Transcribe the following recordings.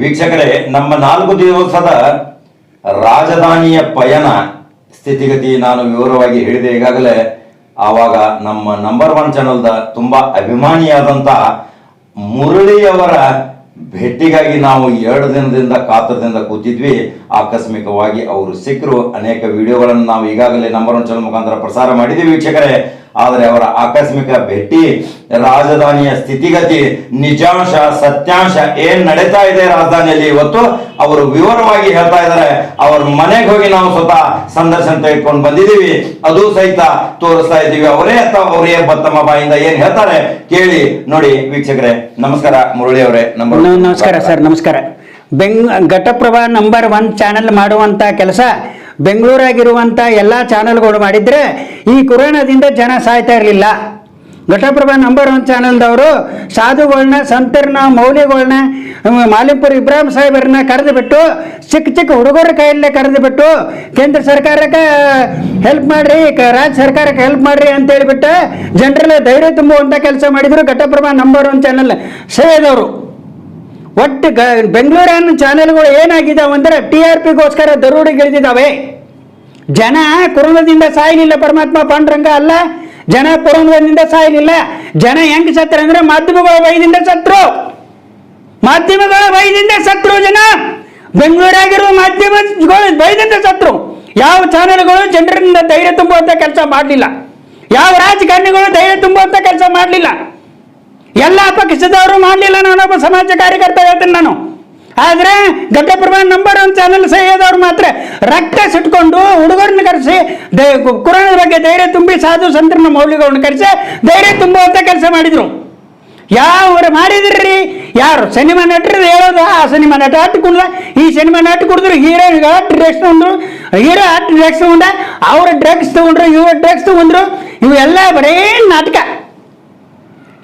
ವೀಕ್ಷಕರೇ, ನಮ್ಮ ನಾಲ್ಕು ದಿವಸದ ರಾಜಧಾನಿಯ ಪಯಣ ಸ್ಥಿತಿಗತಿ ನಾನು ವಿವರವಾಗಿ ಹೇಳಿದೆ. ಈಗಾಗಲೇ ಆವಾಗ ನಮ್ಮ ನಂಬರ್ ಒನ್ ಚಾನಲ್ದ ತುಂಬಾ ಅಭಿಮಾನಿಯಾದಂಥ ಮುರಳಿಯವರ ಭೇಟಿಗಾಗಿ ನಾವು ಎರಡು ದಿನದಿಂದ ಕಾತರದಿಂದ ಕೂತಿದ್ವಿ. ಆಕಸ್ಮಿಕವಾಗಿ ಅವರು ಸಿಕ್ಕರು. ಅನೇಕ ವಿಡಿಯೋಗಳನ್ನು ನಾವು ಈಗಾಗಲೇ ನಂಬರ್ ಒನ್ ಚಾನಲ್ ಮುಖಾಂತರ ಪ್ರಸಾರ ಮಾಡಿದ್ದೀವಿ ವೀಕ್ಷಕರೇ. ಆದರೆ ಅವರ ಆಕಸ್ಮಿಕ ಭೇಟಿ, ರಾಜಧಾನಿಯ ಸ್ಥಿತಿಗತಿ, ನಿಜಾಂಶ, ಸತ್ಯಾಂಶ ಏನ್ ನಡೀತಾ ಇದೆ ರಾಜಧಾನಿಯಲ್ಲಿ ಇವತ್ತು, ಅವರು ವಿವರವಾಗಿ ಹೇಳ್ತಾ ಇದ್ದಾರೆ. ಅವ್ರ ಮನೆಗೆ ಹೋಗಿ ನಾವು ಸ್ವತಃ ಸಂದರ್ಶನ ತೆಗೆದುಕೊಂಡು ಬಂದಿದ್ದೀವಿ. ಅದು ಸಹಿತ ತೋರಿಸ್ತಾ ಇದ್ದೀವಿ. ಅವರೇ ಅಥವಾ ಅವರೇ ಬತ್ತಮ್ಮ ಬಾಯಿಂದ ಏನ್ ಹೇಳ್ತಾರೆ ಕೇಳಿ ನೋಡಿ ವೀಕ್ಷಕರೇ. ನಮಸ್ಕಾರ, ಮುರಳಿ ಅವರೇ. ನಮಸ್ಕಾರ ಸರ್, ನಮಸ್ಕಾರ. ಬೆಂಗ್, ಘಟಪ್ರಭಾ ನಂಬರ್ ಒನ್ ಚಾನೆಲ್ ಮಾಡುವಂತ ಕೆಲಸ ಬೆಂಗಳೂರಾಗಿರುವಂಥ ಎಲ್ಲ ಚಾನಲ್ಗಳು ಮಾಡಿದರೆ ಈ ಕೊರೋನಾದಿಂದ ಜನ ಸಾಯ್ತಾ ಇರಲಿಲ್ಲ. ಘಟಪ್ರಭಾ ನಂಬರ್ ಒನ್ ಚಾನಲ್ದವರು ಸಾಧುಗಳನ್ನ ಸಂತರನ್ನ ಮೌಲ್ಯಗಳನ್ನ ಮಾಲಿಂಪುರ ಇಬ್ರಾಹಿಂ ಸಾಹೇಬರನ್ನ ಕರೆದು ಬಿಟ್ಟು ಚಿಕ್ಕ ಚಿಕ್ಕ ಹುಡುಗರ ಕೈಯಲ್ಲೇ ಕರೆದು ಬಿಟ್ಟು ಕೇಂದ್ರ ಸರ್ಕಾರಕ್ಕೆ ಹೆಲ್ಪ್ ಮಾಡ್ರಿ ರಾಜ್ಯ ಸರ್ಕಾರಕ್ಕೆ ಹೆಲ್ಪ್ ಮಾಡ್ರಿ ಅಂತ ಹೇಳಿಬಿಟ್ಟು ಜನರಲ್ಲೇ ಧೈರ್ಯ ತುಂಬುವಂಥ ಕೆಲಸ ಮಾಡಿದರು ಘಟಪ್ರಭಾ ನಂಬರ್ ಒನ್ ಚಾನಲ್ ಸೇವೆದವರು ಒಟ್ಟು ಗ ಬೆಂಗಳೂರಿನ ಚಾನೆಲ್ಗಳು ಏನಾಗಿದ್ದಾವೆ ಅಂದರೆ ಟಿ ಆರ್ ಪಿಗೋಸ್ಕರ ದರೋಡಿಗಿಳಿದಿದ್ದಾವೆ ಜನ ಕೊರೋನಾದಿಂದ ಸಾಯಲಿಲ್ಲ, ಪರಮಾತ್ಮ ಪಾಂಡುರಂಗ ಅಲ್ಲ. ಜನ ಕೊರೋನಾದಿಂದ ಸಾಯಲಿಲ್ಲ. ಜನ ಹೆಂಗ್ ಸತ್ರ ಅಂದ್ರೆ ಮಾಧ್ಯಮಗಳ ಭಯದಿಂದ ಸತ್ರು ಮಾಧ್ಯಮಗಳ ಭಯದಿಂದ ಸತ್ರು ಜನ. ಬೆಂಗಳೂರಾಗಿರುವ ಮಾಧ್ಯಮಗಳು ಭಯದಿಂದ ಸತ್ರು ಯಾವ ಚಾನೆಲ್ಗಳು ಜನರಿಂದ ಧೈರ್ಯ ತುಂಬುವಂತ ಕೆಲಸ ಮಾಡಲಿಲ್ಲ. ಯಾವ ರಾಜಕಾರಣಿಗಳು ಧೈರ್ಯ ತುಂಬುವಂತ ಕೆಲಸ ಮಾಡಲಿಲ್ಲ. ಎಲ್ಲ ಪಕ್ಷದವರು ಮಾಡಲಿಲ್ಲ ನಾನೊಬ್ಬ ಸಮಾಜ ಕಾರ್ಯಕರ್ತ ಹೇಳ್ತೀನಿ ನಾನು. ಆದ್ರೆ ಘಟಪ್ರಭಾ ನಂಬರ್ ಒನ್ ಚಾನಲ್ ಸಹಿಯದವ್ರು ಮಾತ್ರ ರಕ್ತ ಸುಟ್ಕೊಂಡು ಹುಡುಗರನ್ನ ಕರೆಸಿ ಕುರಾನದ ಬಗ್ಗೆ ಧೈರ್ಯ ತುಂಬಿ ಸಾಧು ಸಂತರನ್ನ ಮೌಲ್ಯಗಳನ್ನ ಕರೆಸಿ, ಧೈರ್ಯ ತುಂಬುವಂತ ಕೆಲಸ ಮಾಡಿದ್ರು. ಯಾವ್ರು ಮಾಡಿದ್ರಿ? ಯಾರು? ಸಿನಿಮಾ ನಟರು ಹೇಳೋದು, ಆ ಸಿನಿಮಾ ನಟ ಅಟ್ಟು ಕುಡ್ದ, ಈ ಸಿನಿಮಾ ನಟ ಕುಡಿದ್ರು ಹೀರೋ ಅಟ್ಟು ಡ್ರಗ್ಸ್ ತಗೊಂಡ್ರು ಹೀರೋ ಅಟ್ಟು ಡ್ರಗ್ಸ್ ತಗೊಂಡ, ಅವ್ರ ಡ್ರಗ್ಸ್ ತಗೊಂಡ್ರು, ಇವ್ರ ಡ್ರಗ್ಸ್ ತಗೊಂಡ್ರು, ಇವೆಲ್ಲ ಬರೇ ನಾಟಕ.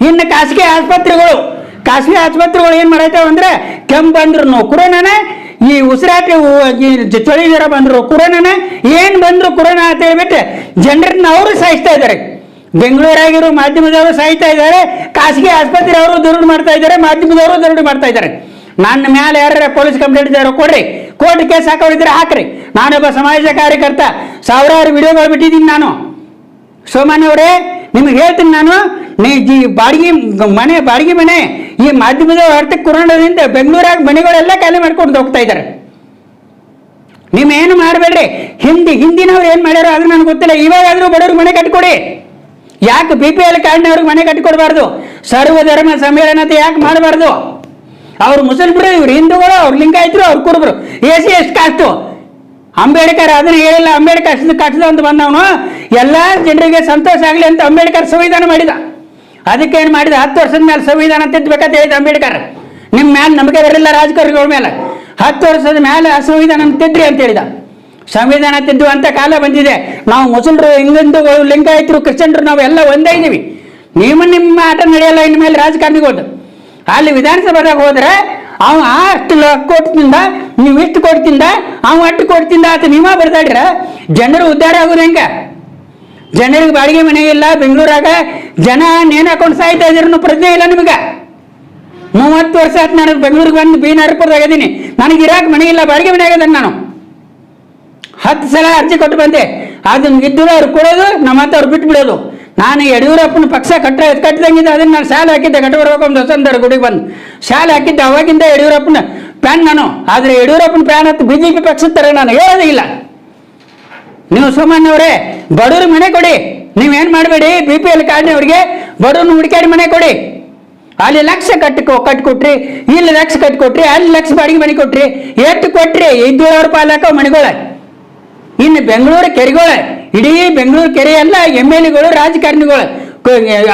ಇನ್ನು ಖಾಸಗಿ ಆಸ್ಪತ್ರೆಗಳು ಖಾಸಗಿ ಆಸ್ಪತ್ರೆಗಳು ಏನು ಮಾಡೈತಾವ ಅಂದ್ರೆ ಕೆಂಪು ಬಂದ್ರು ಕೊರೋನಾನೇ, ಈ ಉಸಿರಾಟ ಚಳಿ ಜ್ವರ ಬಂದ್ರು ಕೊರೋನಾನೇ, ಏನು ಬಂದ್ರು ಕೊರೋನಾ ಅಂತ ಹೇಳ್ಬಿಟ್ಟು ಜನರನ್ನ ಅವರು ಸಾಯಿಸ್ತಾ ಇದ್ದಾರೆ. ಬೆಂಗಳೂರಾಗಿರೋ ಮಾಧ್ಯಮದವರು ಸಾಯ್ತಾ ಇದ್ದಾರೆ, ಖಾಸಗಿ ಆಸ್ಪತ್ರೆಯವರು ದುರುಡು ಮಾಡ್ತಾ ಇದ್ದಾರೆ, ಮಾಧ್ಯಮದವರು ದುರುಡು ಮಾಡ್ತಾ ಇದ್ದಾರೆ. ನನ್ನ ಮೇಲೆ ಯಾರ ಪೊಲೀಸ್ ಕಂಪ್ಲೇಂಟ್ ಇದ್ದಾರೋ ಕೊಡ್ರಿ, ಕೋರ್ಟ್ ಕೇಸ್ ಹಾಕೋರಿದ್ರೆ ಹಾಕ್ರಿ. ನಾನೊಬ್ಬ ಸಮಾಜ ಕಾರ್ಯಕರ್ತ, ಸಾವಿರಾರು ವಿಡಿಯೋಗಳು ಬಿಟ್ಟಿದ್ದೀನಿ ನಾನು. ಸೋಮಾನವರೇ ನಿಮಗೆ ಹೇಳ್ತೀನಿ ನಾನು, ನೀ ಈ ಬಾಡಿಗೆ, ಮನೆ ಬಾಡಿಗೆ ಮನೆ, ಈ ಮಾಧ್ಯಮದ ಅರ್ಥ ಕೊರೋನಾದಿಂದ ಬೆಂಗಳೂರಾಗ ಮನೆಗಳೆಲ್ಲ ಖಾಲಿ ಮಾಡ್ಕೊಂಡು ಹೋಗ್ತಾ ಇದ್ದಾರೆ. ನೀವೇನು ಮಾಡಬೇಡ್ರಿ? ಹಿಂದಿ, ಹಿಂದಿನವ್ರು ಏನು ಮಾಡ್ಯಾರೋ ಅದು ನನಗೆ ಗೊತ್ತಿಲ್ಲ. ಇವಾಗಾದರೂ ಬಡವ್ರಿಗೆ ಮನೆ ಕಟ್ಕೊಡಿ. ಯಾಕೆ ಬಿ ಪಿ ಎಲ್ ಕಾರ್ಡ್ನವ್ರಿಗೆ ಮನೆ ಕಟ್ಕೊಡ್ಬಾರ್ದು? ಸರ್ವಧರ್ಮ ಸಮ್ಮೇಳನತೆ ಯಾಕೆ ಮಾಡಬಾರ್ದು? ಅವ್ರು ಮುಸಲ್ಮರು ಇವ್ರು ಹಿಂದೂಗಳು, ಅವ್ರು ಲಿಂಗಾಯತರು, ಅವ್ರು ಕುರುಬರು. ಎ ಸಿ ಎಷ್ಟು ಕಾಸ್ತು ಅಂಬೇಡ್ಕರ್ ಅದನ್ನ ಹೇಳಿಲ್ಲ, ಅಂಬೇಡ್ಕರ್ ಕಟ್ಟದ ಅಂತ ಬಂದವನು. ಎಲ್ಲ ಜನರಿಗೆ ಸಂತೋಷ ಆಗಲಿ ಅಂತ ಅಂಬೇಡ್ಕರ್ ಸಂವಿಧಾನ ಮಾಡಿದ. ಅದಕ್ಕೆ ಏನು ಮಾಡಿದ? ಹತ್ತು ವರ್ಷದ ಮೇಲೆ ಸಂವಿಧಾನ ತಿದ್ದಬೇಕಂತ ಹೇಳಿದ ಅಂಬೇಡ್ಕರ್. ನಿಮ್ಮ ಮ್ಯಾಲೆ ನಮಗೆ ಬರಲಿಲ್ಲ ರಾಜಕಾರಣಿಗಳ ಮೇಲೆ. ಹತ್ತು ವರ್ಷದ ಮೇಲೆ ಆ ಸಂವಿಧಾನ ತಿದ್ರಿ ಅಂತ ಹೇಳಿದ. ಸಂವಿಧಾನ ತಿದ್ದುವಂಥ ಕಾಲ ಬಂದಿದೆ. ನಾವು ಮುಸಲ್ರು ಹಿಂದಿಂದುಗಳು ಲಿಂಗಾಯತರು, ಕ್ರಿಶ್ಚಿಯನ್ರು, ನಾವು ಎಲ್ಲ ಒಂದೇ ಇದ್ದೀವಿ. ನೀವು ನಿಮ್ಮ ಆಟ ನಡೆಯಲ್ಲ ಇನ್ನು ಮೇಲೆ ರಾಜಕಾರಣಿಗಳು ಅಲ್ಲಿ ವಿಧಾನಸಭೆದಾಗ ಹೋದ್ರೆ ಅವ ಅಷ್ಟು ಕೋಟಿಂದ ನೀವು ಇಷ್ಟು ಕೋಟಿಂದ ಅವ ಅಷ್ಟು ಕೋಟಿಂದ ಆತ ನೀವ ಬರ್ದಾಡ್ರ, ಜನರು ಉದ್ಧಾರ ಆಗೋದು ಹೆಂಗ? ಜನರಿಗೆ ಬಾಡಿಗೆ ಮನೆ ಇಲ್ಲ, ಬೆಂಗಳೂರಾಗ ಜನ ನೇಣು ಹಾಕೊಂಡು ಸಾಯ್ತಾ ಇದ್ರು ಪ್ರಜ್ಞೆ ಇಲ್ಲ ನಿಮಗೆ. ಮೂವತ್ತು ವರ್ಷ ಆಯ್ತು ನಾನು ಬೆಂಗಳೂರಿಗೆ ಬಂದು ಬೀನಾರ್ಪುರದಾಗ ಇದ್ದೀನಿ. ನನಗೆ ಇರಾಕ್ ಮನೆ ಇಲ್ಲ, ಬಾಡಿಗೆ ಮನೆ ಆಗಿದ್ದೇನೆ ನಾನು. ಹತ್ತು ಸಲ ಅರ್ಜಿ ಕೊಟ್ಟು ಬಂದೆ. ಅದನ್ನ ಇದ್ದರೂ ಅವ್ರು ಕೊಡೋದು, ನಮ್ಮ ಹತ್ರ ಅವ್ರು ಬಿಟ್ಬಿಡೋದು. ನಾನು ಯಡಿಯೂರಪ್ಪನ ಪಕ್ಷ ಕಟ್ಟ ಕಟ್ಟಿದಂಗಿದ್ದ ಅದನ್ನ ನಾನು ಶಾಲೆ ಹಾಕಿದ್ದೆ ಕಟ್ಟಬರ್ಬೇಕು ಒಂದು ಹೊಸಂದರ ಗುಡಿಗೆ ಬಂದು. ಶಾಲೆ ಹಾಕಿದ್ದೆ, ಅವಾಗಿಂದ ಯಡಿಯೂರಪ್ಪನ ಪ್ಯಾನ್ ನಾನು. ಆದರೆ ಯಡಿಯೂರಪ್ಪನ ಪ್ಯಾನ್ ಹತ್ತು ಬಿ ಜೆ ಪಿ ಪಕ್ಷದ ಥರ ನಾನು, ಹೇಳೋದೇ ಇಲ್ಲ. ನೀವು ಸಾಮಾನ್ಯವರೇ ಬಡವ್ರ ಮನೆ ಕೊಡಿ. ನೀವೇನು ಮಾಡಬೇಡಿ? ಬಿ ಪಿ ಎಲ್ ಕಾರ್ಡ್ನವ್ರಿಗೆ ಬಡವ್ರನ್ನ ಹುಡುಕಾಡಿ ಮನೆ ಕೊಡಿ. ಅಲ್ಲಿ ಲಕ್ಷ ಕಟ್ಟಿ ಕಟ್ಕೊಟ್ರಿ, ಇಲ್ಲಿ ಲಕ್ಷ ಕಟ್ಕೊಟ್ರಿ, ಅಲ್ಲಿ ಲಕ್ಷ ಬಾಡಿಗೆ ಮನೆ ಕೊಟ್ರಿ, ಎಷ್ಟು ಕೊಟ್ರಿ? ಅವ್ರ ಪಾಲಾಕ ಮನೆಗಳ. ಇನ್ನು ಬೆಂಗಳೂರು ಕೆರೆಗಳ, ಇಡೀ ಬೆಂಗಳೂರು ಕೆರೆ ಎಲ್ಲ ಎಂ ಎಲ್ ಎಗಳು, ರಾಜಕಾರಣಿಗಳು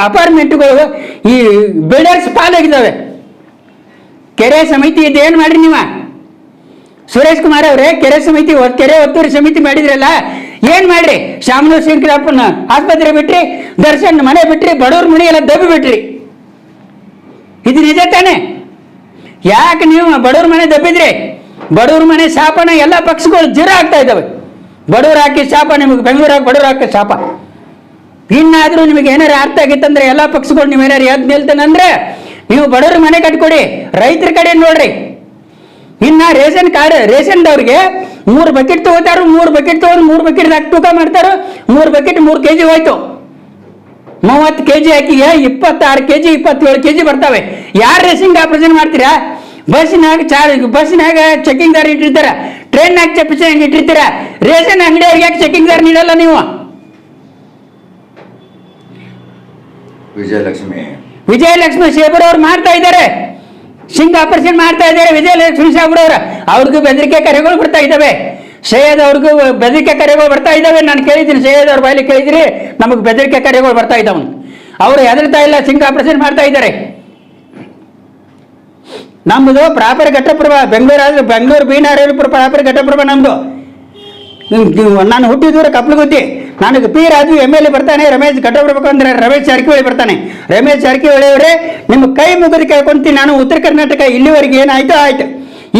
ಅಪಾರ್ಟ್ಮೆಂಟ್ಗಳು, ಈ ಬಿಲ್ಡರ್ಸ್ ಪಾಲಾಗಿದ್ದಾವೆ. ಕೆರೆ ಸಮಿತಿ ಇದೇನು ಮಾಡ್ರಿ ನೀವು? ಸುರೇಶ್ ಕುಮಾರ್ ಅವರೇ, ಕೆರೆ ಸಮಿತಿ ಕೆರೆ ಒತ್ತುವರಿ ಸಮಿತಿ ಮಾಡಿದ್ರಲ್ಲ ಏನ್ ಮಾಡ್ರಿ? ಶಾಮನೂರ್ ಶಂಕರಪ್ಪನ ಆಸ್ಪತ್ರೆ ಬಿಟ್ರಿ, ದರ್ಶನ್ ಮನೆ ಬಿಟ್ರಿ, ಬಡವ್ರ ಮನೆ ಎಲ್ಲ ದಬ್ಬಿ ಬಿಟ್ರಿ. ಇದು ನಿಜ ತಾನೆ? ಯಾಕೆ ನೀವು ಬಡವ್ರ ಮನೆ ದಬ್ಬಿದ್ರಿ? ಬಡವ್ರ ಮನೆ ಶಾಪನ ಎಲ್ಲ ಪಕ್ಷಗಳು ಜೀರ ಆಗ್ತಾ ಇದ್ದಾವೆ. ಬಡವ್ರು ಹಾಕಿ ಶಾಪ, ನಿಮಗೆ ಬೆಂಗಳೂರಾಗ ಬಡವ್ರು ಹಾಕಿ ಶಾಪ. ಇನ್ನಾದ್ರೂ ನಿಮಗೆ ಏನಾರು ಅರ್ಥ ಆಗಿತ್ತಂದ್ರೆ ಎಲ್ಲ ಪಕ್ಷಗಳು ನೀವೇನಾರು ಎದ್ದು ನಿಲ್ತಾನಂದ್ರೆ ನೀವು ಬಡವ್ರ ಮನೆ ಕಟ್ಕೊಡಿ, ರೈತರ ಕಡೆ ನೋಡ್ರಿ. ಇನ್ನ ರೇಷನ್ ಕಾರ್ಡ್ ರೇಷನ್ ರೇಷನ್ದವ್ರಿಗೆ ಮೂರು ಬಕೆಟ್ ತಗೋತಾರು ಮೂರು ಬಕೆಟ್ ತಗೊಂಡು ಮೂರು ಬಕೆಟ್ ತೂಕ ಮಾಡ್ತಾರ ಮೂರು ಬಕೆಟ್ ಮೂರು ಕೆಜಿ ಹೋಯ್ತು. ಮೂವತ್ತು ಕೆಜಿ ಹಾಕಿಗೆ ಇಪ್ಪತ್ತಾರು ಕೆಜಿ ಇಪ್ಪತ್ತೇಳು ಕೆಜಿ ಬರ್ತಾವೆ. ಯಾರು ರೇಷನ್ ಆಪರೇಷನ್ ಮಾಡ್ತೀರಾ? ಬಸ್ನಾಗ ಚಾರ್ಜ್ ಬಸ್ನಾಗ ಚೆಕಿಂಗ್ ದಾರ್ ಇಟ್ಟಿರ್ತಾರ? ಟ್ರೈನ್ನಾಗ ಚೆಪ್ಪಿಸಂಗ್ ಇಟ್ಟಿರ್ತೀರ? ರೇಷನ್ ಅಂಗಡಿಯವ್ರಿಗೆ ಯಾಕೆ ಚೆಕಿಂಗ್ ದಾರ್ ನೀಡಲ್ಲ ನೀವು? ವಿಜಯಲಕ್ಷ್ಮಿ. ವಿಜಯಲಕ್ಷ್ಮಿ ಶೇಬರ್ ಅವ್ರು ಮಾಡ್ತಾ ಇದ್ದಾರೆ ಸಿಂಗ್ ಆಪರೇಷನ್ ಮಾಡ್ತಾ ಇದ್ದಾರೆ, ವಿಜಯಲಕ್ಷ್ಮಿ ಸಾಬ್ರು ಅವ್ರ. ಅವ್ರಿಗೂ ಬೆದರಿಕೆ ಕರೆಗಳು ಬರ್ತಾ ಇದ್ದಾವೆ. ಸೈಯದ್ ಅವ್ರಿಗೂ ಬೆದರಿಕೆ ಕರೆಗಳು ಬರ್ತಾ ಇದ್ದಾವೆ. ನಾನು ಕೇಳಿದ್ದೀನಿ ಸೈಯದ್ ಅವ್ರ ಬಾಯಲ್ಲಿ ಕೇಳಿದ್ರಿ, ನಮಗೆ ಬೆದರಿಕೆ ಕರೆಗಳು ಬರ್ತಾ ಇದ್ದಾವೆ ಅವರು ಹೆದರ್ತಾ ಇಲ್ಲ ಸಿಂಗ್ ಆಪರೇಷನ್ ಮಾಡ್ತಾ ಇದ್ದಾರೆ. ನಮ್ಮದು ಪ್ರಾಪರ್ ಘಟ್ಟಪ್ರಭಾ ಬೆಂಗಳೂರು ಬೆಂಗಳೂರು ನಾರಾಯಣಪುರ ಪ್ರಾಪರ್ ಘಟ್ಟಪ್ರಭಾ ನಮ್ಮದು ನಾನು ಹುಟ್ಟಿದೂರ ಕಪ್ಲಗುದ್ದಿ ನನಗೆ P Raju M L A ಬರ್ತಾನೆ, ರಮೇಶ್ ಘಟ್ಟಪ್ರಭಾ ಅಂದ್ರೆ ರಮೇಶ್ ಜಾರಕಿಹೊಳಿ ಬರ್ತಾನೆ. ರಮೇಶ್ ಜಾರಕಿಹೊಳಿ ಅವರೇ, ನಿಮ್ಮ ಕೈ ಮುಗಿದು ಕೇಳ್ಕೊಂತೀನಿ ನಾನು ಉತ್ತರ ಕರ್ನಾಟಕ ಇಲ್ಲಿವರೆಗೆ ಏನಾಯ್ತು, ಆಯ್ತು.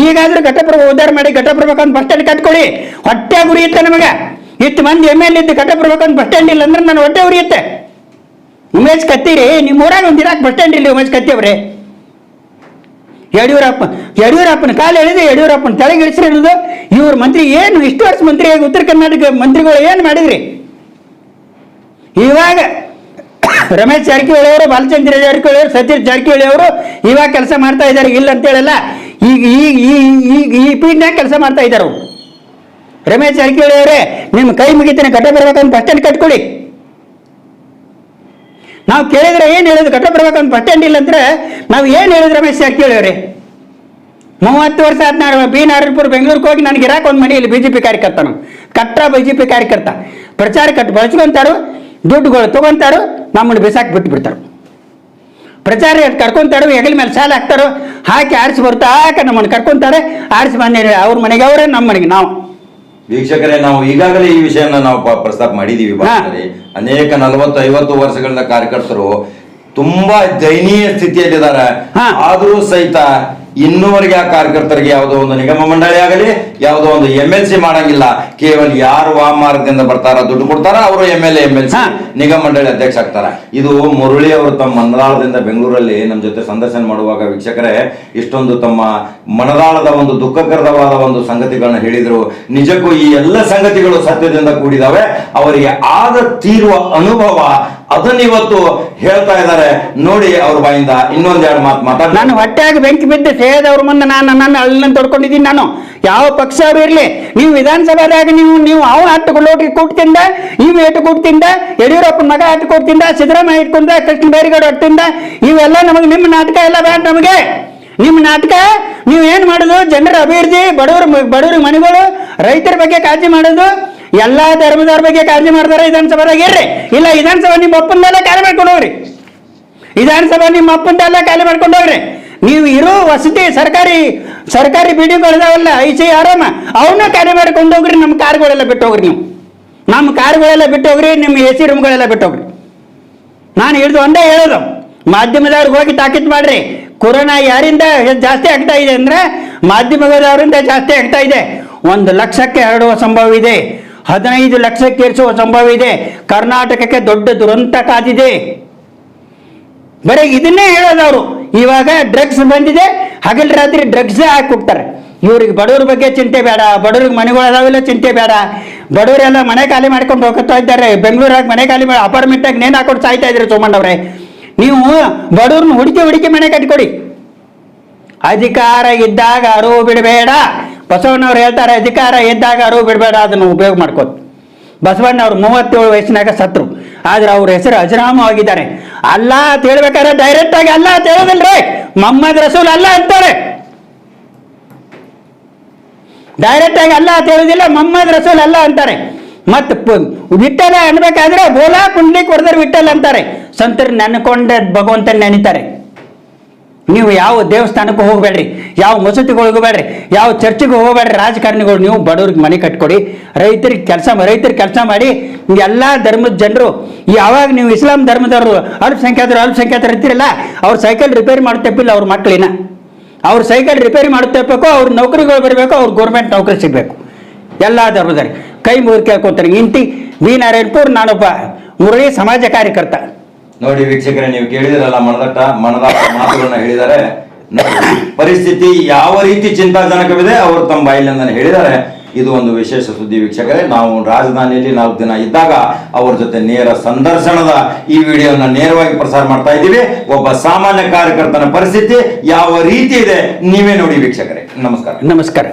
ಈಗಾದ್ರೂ ಘಟ್ಟಪ್ರಭಾ ಉದ್ದಾರ ಮಾಡಿ ಘಟ್ಟಪ್ರಭಾಕ್ ಒಂದು ಬಸ್ ಸ್ಟ್ಯಾಂಡ್ ಕಟ್ಕೊಳ್ಳಿ. ಹೊಟ್ಟೆ ಉರಿಯುತ್ತೆ ನಮಗೆ. ಇಷ್ಟು ಮಂದಿ ಎಂ ಎಲ್ ಇದ್ದು ಘಟ್ಟಪ್ರಭಾಕ್ ಒಂದು ಬಸ್ ಸ್ಟ್ಯಾಂಡ್ ಇಲ್ಲ ಅಂದ್ರೆ ನಾನು ಹೊಟ್ಟೆ ಉರಿಯುತ್ತೆ ಉಮೇಶ್ ಕತ್ತೀರಿ, ನಿಮ್ಮ ಊರಾಗ ಒಂದು ಇರಾಕ್ ಬಸ್ ಸ್ಟ್ಯಾಂಡ್ ಇಲ್ಲಿ ಉಮೇಶ್ ಕತ್ತಿ ಅವ್ರೆ. ಯಡಿಯೂರಪ್ಪ, ಯಡಿಯೂರಪ್ಪನ ಕಾಲು ಎಳೆದು ಯಡಿಯೂರಪ್ಪನ ತಲೆಗೆ ಇಳಿಸಿರೋದು ಇವ್ರ ಮಂತ್ರಿ ಏನು, ಇಷ್ಟು ವರ್ಷ ಮಂತ್ರಿಯಾಗಿ ಉತ್ತರ ಕರ್ನಾಟಕ ಮಂತ್ರಿಗಳು ಏನು ಮಾಡಿದ್ರಿ? ಇವಾಗ ರಮೇಶ್ ಜಾರಕಿಹೊಳಿ ಅವರು ಬಾಲಚಂದ್ರ ಜಾರಕಿಹೊಳಿ ಅವರು ಸತೀಶ್ ಜಾರಕಿಹೊಳಿ ಅವರು ಇವಾಗ ಕೆಲಸ ಮಾಡ್ತಾ ಇದ್ದಾರೆ, ಇಲ್ಲ ಅಂತ ಹೇಳಲ್ಲ. ಈಗ ಈಗ ಈಗ ಈ ಪೀಡ್ನಾಗ ಕೆಲಸ ಮಾಡ್ತಾ ಇದ್ದಾರೆ. ರಮೇಶ್ ಜಾರಕಿಹೊಳಿ ಅವರೇ ನಿಮ್ಮ ಕೈ ಮುಗಿತೀನಿ ಕಟ್ಟ ಬರ್ಬೇಕಂತ ಬಸ್ ಸ್ಟ್ಯಾಂಡ್ ಕಟ್ಕೊಳ್ಳಿ. ನಾವು ಕೇಳಿದ್ರೆ ಏನು ಹೇಳೋದು ಕಟ್ಟ ಬರ್ಬೇಕಂತ ಬಸ್ ಸ್ಟ್ಯಾಂಡ್ ಇಲ್ಲ ಅಂದ್ರೆ ನಾವು ಏನು ಹೇಳಿದ್ರು ರಮೇಶ್ ಜಾರಕಿಹೊಳಿ ಅವರೇ ಮೂವತ್ತು ವರ್ಷ ಹದಿನಾರು ಬಿ ನಾರಾಯಣಪುರ ಬೆಂಗಳೂರಿಗೆ ಹೋಗಿ ನನಗೆ ಇರಾಕ್ ಒಂದು ಮನೆಯಲ್ಲಿ ಬಿ ಜೆ ಪಿ ಕಾರ್ಯಕರ್ತ ನಾವು ಕಟ್ಟ ಬಿ ಜೆ ಪಿ ಕಾರ್ಯಕರ್ತ. ಪ್ರಚಾರ ಕಟ್ಟು ಬಳಸ್ಕೊಂತಾರು. ದುಡ್ಡುಗಳು ತಗೊಂತಾರು ನಮ್ಮನ್ನು ಬಿಸಾಕಿ ಬಿಟ್ಟು ಬಿಡ್ತಾರೆ. ಪ್ರಚಾರ ಕರ್ಕೊಂತಾರು ಹೆಗಲ ಮೇಲೆ ಸಾಲ ಹಾಕ್ತಾರೋ ಹಾಕಿ ಆರಿಸಿ ಬರ್ತಾಕ ನಮ್ಮನ್ನು ಕರ್ಕೊಂತಾರೆ ಆರಿಸಿ ಮನೆ ಅವ್ರ ಮನೆಗೆ ಅವರೇ ನಮ್ಮ ಮನೆಗೆ ನಾವು. ವೀಕ್ಷಕರೇ ನಾವು ಈಗಾಗಲೇ ಈ ವಿಷಯನ ನಾವು ಪ್ರಸ್ತಾಪ ಮಾಡಿದೀವಿ ಅನೇಕ ನಲವತ್ತು ಐವತ್ತು ವರ್ಷಗಳಿಂದ ಕಾರ್ಯಕರ್ತರು ತುಂಬಾ ದಯನೀಯ ಸ್ಥಿತಿಯಲ್ಲಿದ್ದಾರೆ. ಆದರೂ ಸಹಿತ ಇನ್ನೂವರೆಗೆ ಆ ಕಾರ್ಯಕರ್ತರಿಗೆ ಯಾವುದೋ ಒಂದು ನಿಗಮ ಮಂಡಳಿ ಆಗಲಿ ಯಾವುದೋ ಒಂದು ಎಂ ಎಲ್ ಸಿ ಮಾಡಂಗಿಲ್ಲ. ಕೇವಲ ಯಾರು ವಾಮಾರ್ಗದಿಂದ ಬರ್ತಾರ ದುಡ್ಡು ಕೊಡ್ತಾರ ಅವರು M L M L C ನಿಗಮ ಮಂಡಳಿ ಅಧ್ಯಕ್ಷ ಆಗ್ತಾರ. ಇದು ಮುರಳಿ ಅವರು ತಮ್ಮ ಮನದಾಳದಿಂದ ಬೆಂಗಳೂರಲ್ಲಿ ನಮ್ಮ ಜೊತೆ ಸಂದರ್ಶನ ಮಾಡುವಾಗ ವೀಕ್ಷಕರೇ ಇಷ್ಟೊಂದು ತಮ್ಮ ಮನದಾಳದ ಒಂದು ದುಃಖಕರವಾದ ಒಂದು ಸಂಗತಿಗಳನ್ನ ಹೇಳಿದ್ರು. ನಿಜಕ್ಕೂ ಈ ಎಲ್ಲ ಸಂಗತಿಗಳು ಸತ್ಯದಿಂದ ಕೂಡಿದಾವೆ. ಅವರಿಗೆ ಆದ ತೀರುವ ಅನುಭವ ಅದನ್ನಿವತ್ತು ಹೇಳ್ತಾ ಇದ್ದಾರೆ. ನೋಡಿ ಅವ್ರ ಬಾಯಿಂದ ಇನ್ನೊಂದೆರಡು ಮಾತು ಮಾತಾಡ ನಾನು ಹೊಟ್ಟೆಯಾಗಿ ಬೆಂಕಿ ಬಿದ್ದು ಸೇದವ್ರ ಮುಂದೆ ನಾನು ನನ್ನ ಅಲ್ಲಿನ ತೊಡ್ಕೊಂಡಿದ್ದೀನಿ ನಾನು. ಯಾವ ಪಕ್ಷ ಅವ್ರು ಇರಲಿ. ನೀವು ವಿಧಾನಸಭಾದಾಗ ನೀವು ನೀವು ಅವ ಹತ್ತು ತಿಂದ ಕೂಟ್ತಿಂದ ಇವು ಏಟು ಕೂಟ್ತಿಂದ ಯಡಿಯೂರಪ್ಪನ ಮಗ ಹತ್ತು ಕೂಟ್ತಿಂದ ಸಿದ್ದರಾಮಯ್ಯ ಇಟ್ಕೊಂಡ ಕೃಷ್ಣ ಬೈರೇಗೌಡ ತಿಂದ ಇವೆಲ್ಲ ನಮಗೆ ನಿಮ್ಮ ನಾಟಕ ಎಲ್ಲ ಬೇಡ ನಮಗೆ. ನಿಮ್ಮ ನಾಟಕ, ನೀವು ಏನು ಮಾಡೋದು? ಜನರ ಅಭಿವೃದ್ಧಿ, ಬಡವರು ಬಡವ್ರ ಮನೆಗಳು, ರೈತರ ಬಗ್ಗೆ ಕಾಳಜಿ ಮಾಡೋದು. ಎಲ್ಲಾ ಧರ್ಮದವ್ರ ಬಗ್ಗೆ ಕಾಳಜಿ ಮಾಡ್ತಾರೆ ವಿಧಾನಸಭಾದಾಗ. ಇರ್ರಿ. ಇಲ್ಲ, ವಿಧಾನಸಭಾ ನಿಮ್ಮ ಒಪ್ಪಂದೆಲ್ಲ ಖಾಲಿ ಮಾಡ್ಕೊಂಡು ಹೋಗ್ರಿ. ವಿಧಾನಸಭಾ ನಿಮ್ಮ ಅಪ್ಪಂದೆಲ್ಲ ಖಾಲಿ ಮಾಡ್ಕೊಂಡು ಹೋಗ್ರಿ. ನೀವು ಇರೋ ವಸತಿ, ಸರ್ಕಾರಿ ಸರ್ಕಾರಿ ಬಿಲ್ಡಿಂಗ್ಗಳಿದಾವಲ್ಲ ಐ ಸಿ ಆರಾಮ ಅವನ್ನ ಕಾರ್ಯ ಮಾಡ್ಕೊಂಡು ಹೋಗ್ರಿ ನಮ್ಮ ಕಾರ್ಗಳೆಲ್ಲ ಬಿಟ್ಟು ಹೋಗ್ರಿ ನೀವು. ನಮ್ಮ ಕಾರ್ಗಳೆಲ್ಲ ಬಿಟ್ಟು ಹೋಗ್ರಿ ನಿಮ್ಮ ಎ ಸಿ ರೂಮ್ಗಳೆಲ್ಲ ಬಿಟ್ಟು ಹೋಗ್ರಿ ನಾನು ಹಿಡಿದು ಒಂದೇ ಹೇಳೋದು, ಮಾಧ್ಯಮದವ್ರಿಗೆ ಹೋಗಿ ತಾಕೀತ್ ಮಾಡ್ರಿ. ಕೊರೋನಾ ಯಾರಿಂದ ಜಾಸ್ತಿ ಆಗ್ತಾ ಇದೆ ಅಂದ್ರೆ, ಮಾಧ್ಯಮದವರಿಂದ ಜಾಸ್ತಿ ಆಗ್ತಾ ಇದೆ. ಒಂದು ಲಕ್ಷಕ್ಕೆ ಹರಡುವ ಸಂಭವ ಇದೆ. ಹದಿನೈದು ಲಕ್ಷಕ್ಕೆ ಏರಿಸುವ ಸಂಭವ ಇದೆ. ಕರ್ನಾಟಕಕ್ಕೆ ದೊಡ್ಡ ದುರಂತ ಕಾದಿದೆ. ಬರೀ ಇದನ್ನೇ ಹೇಳೋದು ಅವರು. ಇವಾಗ ಡ್ರಗ್ಸ್ ಬಂದಿದೆ, ಹಗಲ್ ರಾತ್ರಿ ಡ್ರಗ್ಸ್ ಹಾಕಿ ಹೋಗ್ತಾರೆ ಇವ್ರಿಗೆ ಬಡವ್ರ ಬಗ್ಗೆ ಚಿಂತೆ ಬೇಡ, ಬಡವ್ರಿಗೆ ಮನೆಗಳು ಅದಾವೆಲ್ಲ ಚಿಂತೆ ಬೇಡ. ಬಡವರೆಲ್ಲ ಮನೆ ಖಾಲಿ ಮಾಡ್ಕೊಂಡು ಹೋಗ್ತಾ ಇದ್ದಾರೆ, ಬೆಂಗಳೂರಾಗ ಮನೆ ಖಾಲಿ ಮಾಡಿ ಅಪಾರ್ಟ್ಮೆಂಟಾಗ ನೇಣು ಹಾಕೊಂಡು ಸಾಯ್ತಾ ಇದ್ರಿ ಸೋಮಣ್ಣವ್ರೆ ನೀವು ಬಡವ್ರನ್ನ ಹುಡುಕಿ ಹುಡುಕಿ ಮನೆ ಕಟ್ಕೊಡಿ. ಅಧಿಕಾರ ಇದ್ದಾಗ ಅರಿವು ಬಿಡಬೇಡ. ಬಸವಣ್ಣವ್ರು ಹೇಳ್ತಾರೆ, ಅಧಿಕಾರ ಇದ್ದಾಗ ಅರಿವು ಬಿಡಬೇಡ, ಅದನ್ನು ಉಪಯೋಗ ಮಾಡ್ಕೋತ. ಬಸವಣ್ಣ ಅವ್ರು ಮೂವತ್ತೇಳು ವಯಸ್ಸಿನಾಗ ಸತ್ರು. ಆದ್ರೆ ಅವ್ರ ಹೆಸರು ಅಜರಾಮವಾಗಿದ್ದಾರೆ ಅಲ್ಲ ಅಂತ ಹೇಳ್ಬೇಕಾದ್ರೆ ಡೈರೆಕ್ಟ್ ಆಗಿ ಅಲ್ಲ ಅಂತ ಹೇಳೋದಿಲ್ರಿ. ಮೊಹಮ್ಮದ್ ರಸೂಲ್ ಅಲ್ಲ ಅಂತಾರೆ. ಡೈರೆಕ್ಟ್ ಆಗಿ ಅಲ್ಲ ಅಂತ ಹೇಳೋದಿಲ್ಲ, ಮೊಹಮ್ಮದ್ ರಸೂಲ್ ಅಲ್ಲ ಅಂತಾರೆ. ಮತ್ತೆ ವಿಠಲ ಅನ್ಬೇಕಾದ್ರೆ ಬೋಲಾ ಪುಂಡ್ಲಿಕ್ ಹೊಡೆದ್ರೆ ವಿಠಲ್ ಅಂತಾರೆ. ಸಂತರು ನೆನ್ಕೊಂಡ ಭಗವಂತನ ನೆನಿತಾರೆ. ನೀವು ಯಾವ ದೇವಸ್ಥಾನಕ್ಕೂ ಹೋಗಬೇಡ್ರಿ, ಯಾವ ಮಸೂತಿಗೆ ಹೋಗಬೇಡ್ರಿ ಯಾವ ಚರ್ಚಿಗೆ ಹೋಗಬೇಡ್ರಿ, ರಾಜಕಾರಣಿಗಳು ನೀವು ಬಡವ್ರಿಗೆ ಮನೆ ಕಟ್ಕೊಡಿ, ರೈತರಿಗೆ ಕೆಲಸ ರೈತರಿಗೆ ಕೆಲಸ ಮಾಡಿ, ಎಲ್ಲ ಧರ್ಮದ ಜನರು, ಯಾವಾಗ ನೀವು ಇಸ್ಲಾಂ ಧರ್ಮದವರು, ಅಲ್ಪಸಂಖ್ಯಾತರು ಅಲ್ಪಸಂಖ್ಯಾತರು ಇರ್ತೀರಲ್ಲ, ಅವ್ರ ಸೈಕಲ್ ರಿಪೇರಿ ಮಾಡ್ತಪ್ಪಿಲ್ಲ ಅವ್ರ ಮಕ್ಕಳಿನ. ಅವ್ರ ಸೈಕಲ್ ರಿಪೇರಿ ಮಾಡುತ್ತಪ್ಪಬೇಕು ಅವ್ರ ನೌಕರಿಗಳು ಬರಬೇಕು, ಅವ್ರ ಗೌರ್ಮೆಂಟ್ ನೌಕರಿ ಸಿಗಬೇಕು. ಎಲ್ಲ ಧರ್ಮದವ್ರಿಗೆ ಕೈ ಮುಗಿದು ಕೇಳ್ಕೊತಾರೆ ಇಂತಿ ವಿ ನಾರಾಯಣಪುರ್ ನಾನೊಬ್ಬ ಮುರಳಿ ಸಮಾಜ ಕಾರ್ಯಕರ್ತ. ನೋಡಿ ವೀಕ್ಷಕರೇ, ನೀವು ಕೇಳಿದಿರಲ್ಲ, ಮನದಟ್ಟ ಮನದ ಮಾತುಗಳನ್ನ ಹೇಳಿದ್ದಾರೆ. ಪರಿಸ್ಥಿತಿ ಯಾವ ರೀತಿ ಚಿಂತಾಜನಕವಿದೆ, ಅವರು ತಮ್ಮ ಬಾಯಿಲಿಂದ ಹೇಳಿದ್ದಾರೆ. ಇದು ಒಂದು ವಿಶೇಷ ಸುದ್ದಿ ವೀಕ್ಷಕರೇ. ನಾವು ರಾಜಧಾನಿಯಲ್ಲಿ ನಾಲ್ಕು ದಿನ ಇದ್ದಾಗ ಅವರ ಜೊತೆ ನೇರ ಸಂದರ್ಶನದ ಈ ವಿಡಿಯೋನ ನೇರವಾಗಿ ಪ್ರಸಾರ ಮಾಡ್ತಾ ಇದ್ದೀವಿ. ಒಬ್ಬ ಸಾಮಾನ್ಯ ಕಾರ್ಯಕರ್ತನ ಪರಿಸ್ಥಿತಿ ಯಾವ ರೀತಿ ಇದೆ, ನೀವೇ ನೋಡಿ ವೀಕ್ಷಕರೇ. ನಮಸ್ಕಾರ. ನಮಸ್ಕಾರ.